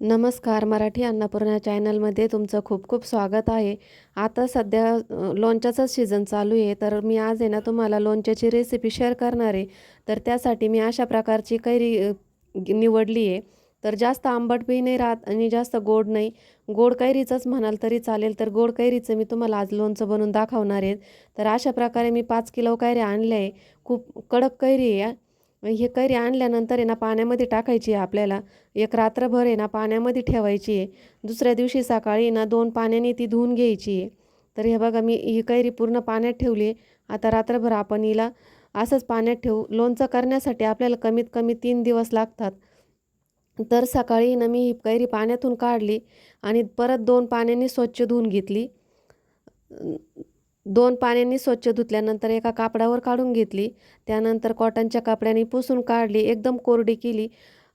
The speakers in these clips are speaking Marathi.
नमस्कार मराठी अन्नपूर्णा चॅनलमध्ये तुमचं खूप खूप स्वागत आहे. आता सध्या लोणच्याचाच सीझन चालू आहे. तर मी आज आहे ना तुम्हाला लोणच्याची रेसिपी शेअर करणार आहे. तर त्यासाठी मी अशा प्रकारची कैरी निवडली आहे. तर जास्त आंबट बी नाही राहत आणि जास्त गोड नाही. गोड कैरीचंच म्हणाल तरी चालेल. तर गोड कैरीचं मी तुम्हाला आज लोणचं बनवून दाखवणार आहे. तर अशा प्रकारे मी पाच किलो कैरी आणल्या आहे. खूप कडक कैरी आहे हे कैरी आणल्यानंतर आहे ना पाण्यामध्ये टाकायची आहे आपल्याला. एक रात्रभर आहे ना पाण्यामध्ये ठेवायची आहे. दुसऱ्या दिवशी सकाळी ना दोन पाण्याने ती धुवून घ्यायची आहे. तर हे बघा मी ही कैरी पूर्ण पाण्यात ठेवली आहे. आता रात्रभर आपण हिला असंच पाण्यात ठेवू. लोणचं करण्यासाठी आपल्याला कमीत कमी तीन दिवस लागतात. तर सकाळी ना मी ही कैरी पाण्यातून काढली आणि परत दोन पाण्याने स्वच्छ धुवून घेतली. दोन पाण्याने स्वच्छ धुतल्यानंतर एका कापडावर काढून घेतली. त्यानंतर कॉटनच्या कापड्याने पुसून काढली. एकदम कोरडी केली.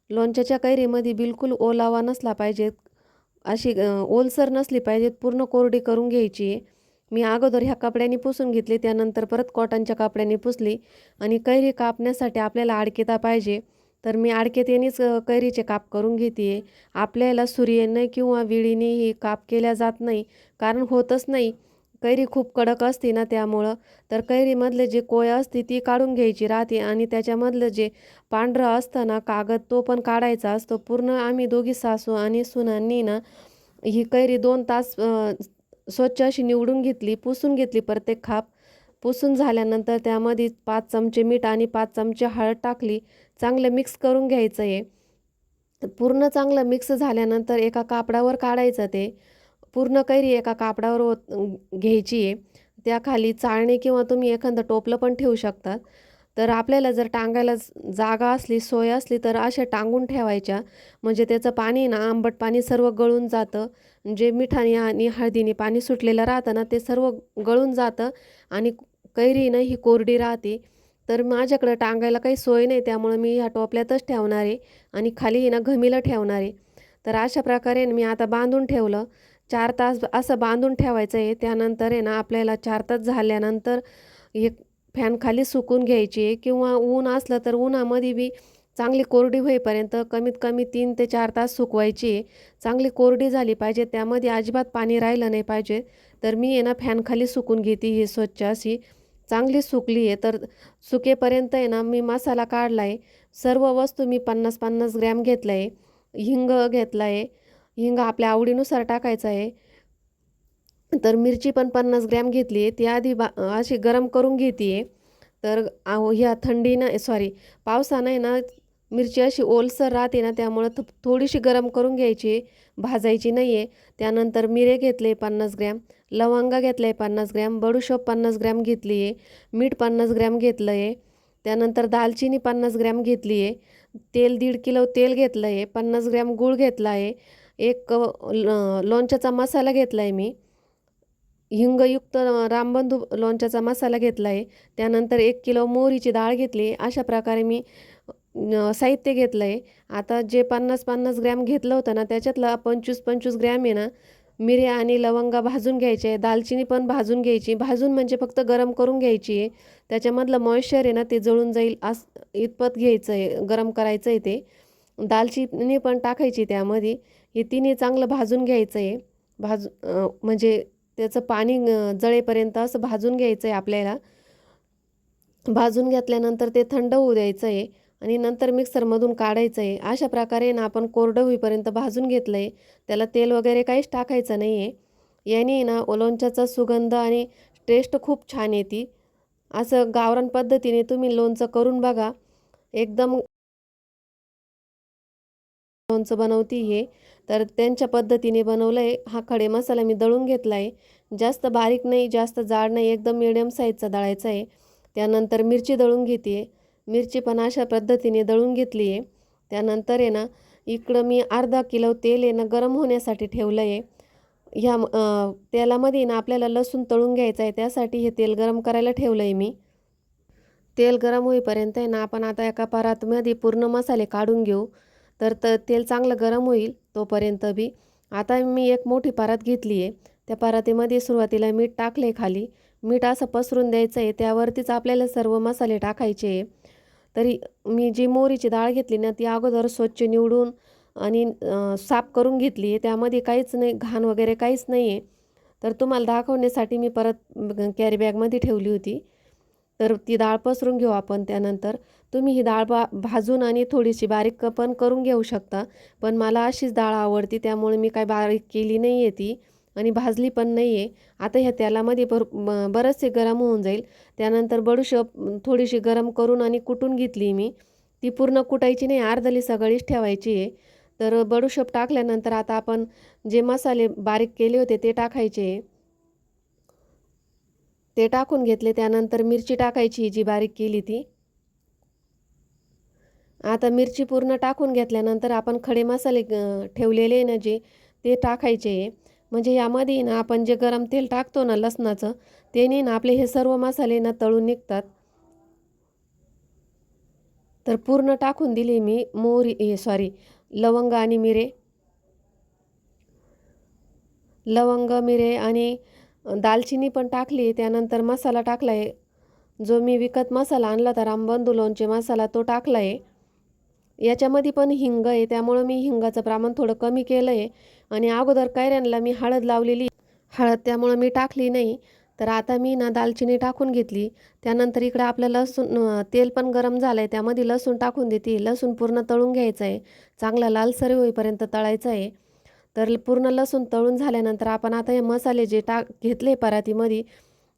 लोणच्याच्या कैरीमध्ये बिलकुल ओलावा नसला पाहिजे अशी ओलसर नसली पाहिजेत. पूर्ण कोरडी करून घ्यायची. आहे मी अगोदर ह्या कपड्याने पुसून घेतली. त्यानंतर परत कॉटनच्या कापड्याने पुसली. आणि कैरी कापण्यासाठी आपल्याला आडकेता पाहिजे. तर मी आडकेतेनेच कैरीचे काप करून घेते आहे आपल्याला सूर्यने किंवा विळीने ही काप केल्या जात नाही. कारण होतच नाही. कैरी खूप कडक असते ना त्यामुळं. तर कैरीमधले जे कोय असते ती काढून घ्यायची राहते आणि त्याच्यामधलं जे पांढरं असतं ना कागद तो पण काढायचा असतो. पूर्ण आम्ही दोघी सासू आणि सुनांनी ना ही कैरी दोन तास स्वच्छ अशी निवडून घेतली पुसून घेतली प्रत्येक खाप. पुसून झाल्यानंतर त्यामध्ये पाच चमचे मीठ आणि पाच चमचे हळद टाकली. चांगलं मिक्स करून घ्यायचं आहे पूर्ण चांगलं मिक्स झाल्यानंतर एका कापडावर काढायचं ते. पूर्ण कैरी एका कापडावर ओत घ्यायची आहे. त्याखाली चाळणी किंवा तुम्ही एखादं टोपलं पण ठेवू शकतात. तर आपल्याला जर टांगायला जागा असली सोय असली तर अशा टांगून ठेवायच्या. म्हणजे त्याचं पाणी ना आंबट पाणी सर्व गळून जातं. जे मिठाने आणि हळदीने पाणी सुटलेलं राहतं ना ते सर्व गळून जातं. आणि कैरी ना ही कोरडी राहते. तर माझ्याकडं टांगायला काही सोय नाही त्यामुळं मी ह्या टोपल्यातच ठेवणार आहे. आणि खाली ना घमीला ठेवणार आहे. तर अशा प्रकारे मी आता बांधून ठेवलं. चार तास असं बांधून ठेवायचं आहे. त्यानंतर आहे ना आपल्याला चार तास झाल्यानंतर हे फॅन खाली सुकून घ्यायची आहे. किंवा ऊन असलं तर उन्हामध्ये बी चांगली कोरडी होईपर्यंत कमीत कमी तीन ते चार तास सुकवायची आहे. चांगली कोरडी झाली पाहिजे. त्यामध्ये अजिबात पाणी राहिलं नाही पाहिजे. तर मी आहे ना फॅनखाली सुकून घेते ही स्वच्छ अशी. चांगली सुकली आहे. तर सुकेपर्यंत आहे ना मी मसाला काढला आहे सर्व वस्तू मी पन्नास पन्नास ग्रॅम घेतलं आहे हिंग घेतला आहे हिंग आपल्या आवडीनुसार टाकायचं आहे. तर मिरची पण पन्नास ग्रॅम घेतली आहे. ती आधी बा अशी गरम करून घेते आहे. तर आहो ह्या थंडीनं सॉरी पावसानं आहे ना मिरची अशी ओलसर राहते ना त्यामुळं थ थोडीशी गरम करून घ्यायची भाजायची नाही आहे. त्यानंतर मिरे घेतले पन्नास ग्रॅम लवंगा घेतले पन्नास ग्रॅम बडूशोप पन्नास ग्रॅम घेतली आहे मीठ पन्नास ग्रॅम घेतलं आहे. त्यानंतर दालचिनी पन्नास ग्रॅम घेतली आहे. तेल दीड किलो तेल घेतलं आहे पन्नास ग्रॅम गूळ घेतला आहे. एक ल- लोणच्याचा मसाला घेतला आहे मी. हिंगयुक्त रामबंधू लोणच्याचा मसाला घेतला आहे त्यानंतर एक किलो मोहरीची डाळ घेतली. अशा प्रकारे मी साहित्य घेतलं आहे आता जे पन्नास पन्नास ग्रॅम घेतलं होतं ना त्याच्यातलं पंचवीस पंचवीस ग्रॅम आहे ना मिऱ्या आणि लवंगा भाजून घ्यायचे आहे दालचिनी पण भाजून घ्यायची. भाजून म्हणजे फक्त गरम करून घ्यायची आहे. त्याच्यामधलं मॉइश्चर आहे ना ते जळून जाईल अस इतपत घ्यायचं आहे गरम करायचं आहे ते. दालचिनी पण टाकायची त्यामध्ये. हे तिन्ही चांगलं भाजून घ्यायचं आहे भाजू म्हणजे त्याचं पाणी जळेपर्यंत असं भाजून घ्यायचं आहे आपल्याला. भाजून घेतल्यानंतर ते थंड होऊ द्यायचं आहे आणि नंतर मिक्सरमधून काढायचं आहे अशा प्रकारे ना आपण कोरडं होईपर्यंत भाजून घेतलं आहे त्याला तेल वगैरे काहीच टाकायचं नाही आहे याने ना लोणच्याचा सुगंध आणि टेस्ट खूप छान येते. असं गावरान पद्धतीने तुम्ही लोणचं करून बघा. एकदम लोणचं बनवती हे. तर त्यांच्या पद्धतीने बनवलं आहे हा खडे मसाला मी दळून घेतला आहे जास्त बारीक नाही जास्त जाड नाही एकदम मिडियम साईजचा दळायचा आहे. त्यानंतर मिरची दळून घेते आहे मिरची पण अशा पद्धतीने दळून घेतली आहे त्यानंतर आहे ना इकडं मी अर्धा किलो तेल आहे ना गरम होण्यासाठी ठेवलं आहे ह्या तेलामध्ये ना आपल्याला लसूण तळून घ्यायचं आहे. त्यासाठी हे तेल गरम करायला ठेवलं आहे मी. तेल गरम होईपर्यंत आहे ना आपण आता एका परातमध्ये पूर्ण मसाले काढून घेऊ. तर त तेल चांगलं गरम होईल. तोपर्यंत बी. आता मी एक मोठी परात घेतली आहे. त्या परातीमध्ये सुरुवातीला मीठ टाकले खाली. मीठ असं पसरून द्यायचं आहे त्यावरतीच आपल्याला सर्व मसाले टाकायचे आहे. तरी मी जी मोहरीची डाळ घेतली ना ती अगोदर स्वच्छ निवडून आणि साफ करून घेतली आहे. त्यामध्ये काहीच नाही घाण वगैरे काहीच नाही आहे. तर तुम्हाला दाखवण्यासाठी मी परत कॅरी बॅगमध्ये ठेवली होती. तर ती डाळ पसरून घेऊ आपण त्यानंतर. तुम्ही ही डाळ बा भाजून आणि थोडीशी बारीक पण करून घेऊ शकता. पण मला अशीच डाळ आवडती त्यामुळे मी काय बारीक केली नाही आहे ती आणि भाजली पण नाही आहे आता ह्या तेलामध्ये भर बरंचसे गरम होऊन जाईल. त्यानंतर बडूशप थोडीशी गरम करून आणि कुटून घेतली मी. ती पूर्ण कुटायची नाही अर्धली सगळीच ठेवायची आहे. तर बडूशप टाकल्यानंतर आता आपण जे मसाले बारीक केले होते ते टाकायचे आहे. ते टाकून घेतले. त्यानंतर मिरची टाकायची जी बारीक केली ती. आता मिरची पूर्ण टाकून घेतल्यानंतर आपण खडे मसाले ठेवलेले आहे ना जे ते टाकायचे आहे. म्हणजे यामध्ये ना आपण जे गरम तेल टाकतो ना लसणाचं त्याने ना आपले हे सर्व मसाले ना तळून निघतात. तर पूर्ण टाकून दिली मी मोहरी हे सॉरी लवंग आणि मिरे. लवंग मिरे आणि दालचिनी पण टाकली त्यानंतर मसाला टाकला आहे. जो मी विकत मसाला आणला तर रामबंधू लोणचे मसाला तो टाकला आहे. याच्यामध्ये पण हिंग आहे त्यामुळं मी हिंगाचं प्रमाण थोडं कमी केलं आहे आणि अगोदर कैऱ्यांना मी हळद लावलेली. हळद त्यामुळं मी टाकली नाही. तर आता मी ना दालचिनी टाकून घेतली. त्यानंतर इकडं आपलं लसूण तेल पण गरम झालं आहे त्यामध्ये लसूण टाकून देते. लसूण पूर्ण तळून घ्यायचं आहे चांगला लालसर होईपर्यंत तळायचं आहे तर पूर्ण लसूण तळून झाल्यानंतर आपण आता हे मसाले जे टाक घेतले परातीमध्ये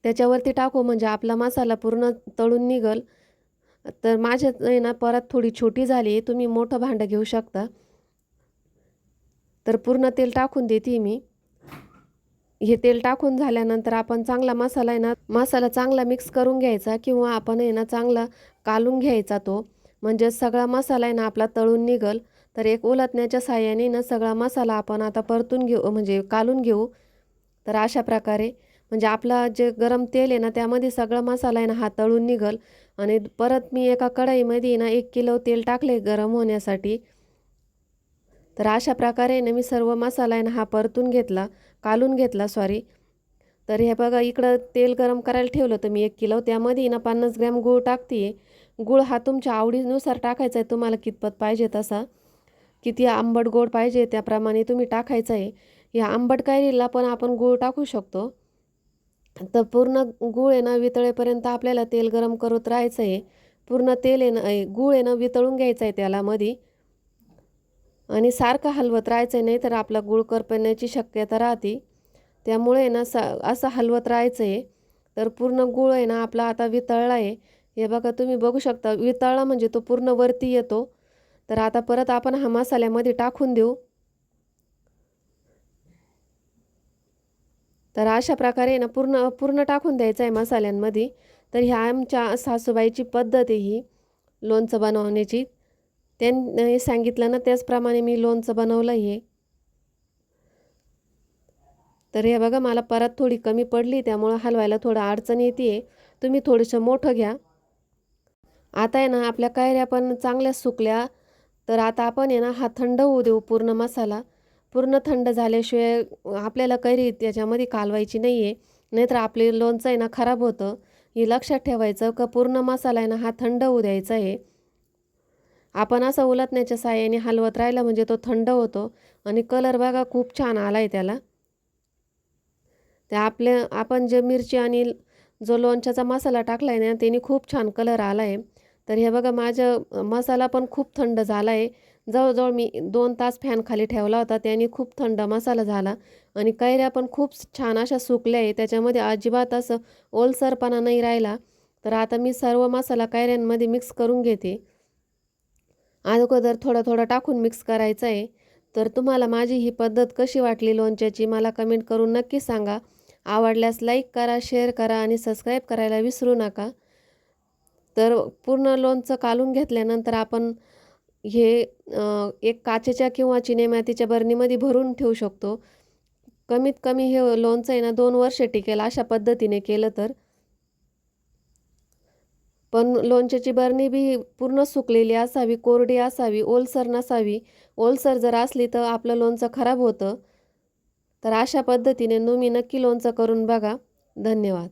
त्याच्यावरती टाकू. म्हणजे आपला मसाला पूर्ण तळून निघल. तर माझ्यात आहे ना परत थोडी छोटी झाली तुम्ही मोठं भांडं घेऊ शकता. तर पूर्ण तेल टाकून देते मी. हे तेल टाकून झाल्यानंतर आपण चांगला मसाला आहे ना मसाला चांगला मिक्स करून घ्यायचा किंवा आपण आहे ना चांगला कालून घ्यायचा तो. म्हणजे सगळा मसाला आहे ना आपला तळून निघल. तर एक उलटण्याच्या साह्याने ना सगळा मसाला आपण आता परतून घेऊ म्हणजे कालून घेऊ. तर अशा प्रकारे म्हणजे आपला जे गरम तेल आहे ना त्यामध्ये सगळा मसाला आहे ना हा तळून निघल. आणि परत मी एका कढईमध्ये ना एक किलो तेल टाकले गरम होण्यासाठी. तर अशा प्रकारे ना मी सर्व मसाला आहे ना हा परतून घेतला कालून घेतला सॉरी तर हे बघा इकडं तेल गरम करायला ठेवलं तर मी एक किलो. त्यामध्ये ना पन्नास ग्रॅम गूळ टाकते गूळ हा तुमच्या आवडीनुसार टाकायचा आहे तुम्हाला कितपत पाहिजे तसा. किती आंबट गोड पाहिजे त्याप्रमाणे तुम्ही टाकायचं आहे. या आंबट कैरीला पण आपण गूळ टाकू शकतो. तर पूर्ण गूळ आहे ना वितळेपर्यंत आपल्याला तेल गरम करत राहायचं आहे पूर्ण तेल आहे ना ए, गूळ आहे ना वितळून घ्यायचं आहे त्याला मध्ये आणि सारखं हलवत राहायचं नाही तर आपला गूळ करपण्याची शक्यता राहते. त्यामुळे आहे ना सा असं हलवत राहायचं आहे तर पूर्ण गूळ आहे ना आपला आता वितळला आहे. हे बघा तुम्ही बघू शकता वितळला म्हणजे तो पूर्ण वरती येतो. तर आता परत आपण हा मसाल्यामध्ये टाकून देऊ. तर अशा प्रकारे ना पूर्ण पूर्ण टाकून द्यायचं आहे मसाल्यांमध्ये. तर ह्या आमच्या सासूबाईची पद्धत आहे ही लोणचं बनवण्याची. त्यांनी सांगितलं ना त्याचप्रमाणे मी लोणचं बनवलं आहे. तर हे बघा मला परत थोडी कमी पडली त्यामुळं हलवायला थोडं अडचण येते. तुम्ही थोडंसं मोठं घ्या. आता आहे ना आपल्या कायऱ्या पण चांगल्या सुकल्या. तर आता आपण आहे ना हा थंड होऊ देऊ पूर्ण मसाला. पूर्ण थंड झाल्याशिवाय आपल्याला कैरी त्याच्यामध्ये कालवायची नाही आहे नाहीतर आपले लोणचं आहे ना खराब होतं. हे लक्षात ठेवायचं का पूर्ण मसाला आहे ना हा थंड होऊ द्यायचा आहे. आपण असं उलटण्याच्या साह्याने हलवत राहिला म्हणजे तो थंड होतो. आणि कलर बघा खूप छान आला आहे त्याला. ते आपल्या आपण जे मिरची आणि जो लोणच्याचा मसाला टाकला आहे ना त्याने खूप छान कलर आला आहे तर हे बघा माझं मसाला पण खूप थंड झाला आहे जवळजवळ मी दोन तास फॅन खाली ठेवला होता त्याने खूप थंड मसाला झाला आणि कैऱ्या पण खूप छान अशा सुकल्या आहे त्याच्यामध्ये अजिबात असं ओलसरपणा नाही राहिला. तर आता मी सर्व मसाला कैऱ्यांमध्ये मिक्स करून घेते. अगोदर थोडं थोडं टाकून मिक्स करायचं आहे. तर तुम्हाला माझी ही पद्धत कशी वाटली लोणच्याची मला कमेंट करून नक्की सांगा. आवडल्यास लाईक करा शेअर करा आणि सबस्क्राईब करायला विसरू नका. तर पूर्ण लोणचं कालून घेतल्यानंतर आपण हे एक काचेच्या किंवा चिनेमातीच्या बरणीमध्ये भरून ठेवू शकतो. कमीत कमी हे लोणचं आहे ना दोन वर्ष टिकेल अशा पद्धतीने केलं तर. पण लोणच्याची बरणी बी पूर्ण सुकलेली असावी कोरडी असावी ओलसर नसावी. ओलसर जर असली तर आपलं लोणचं खराब होतं. तर अशा पद्धतीने तुम्ही नक्की लोणचं करून बघा. धन्यवाद.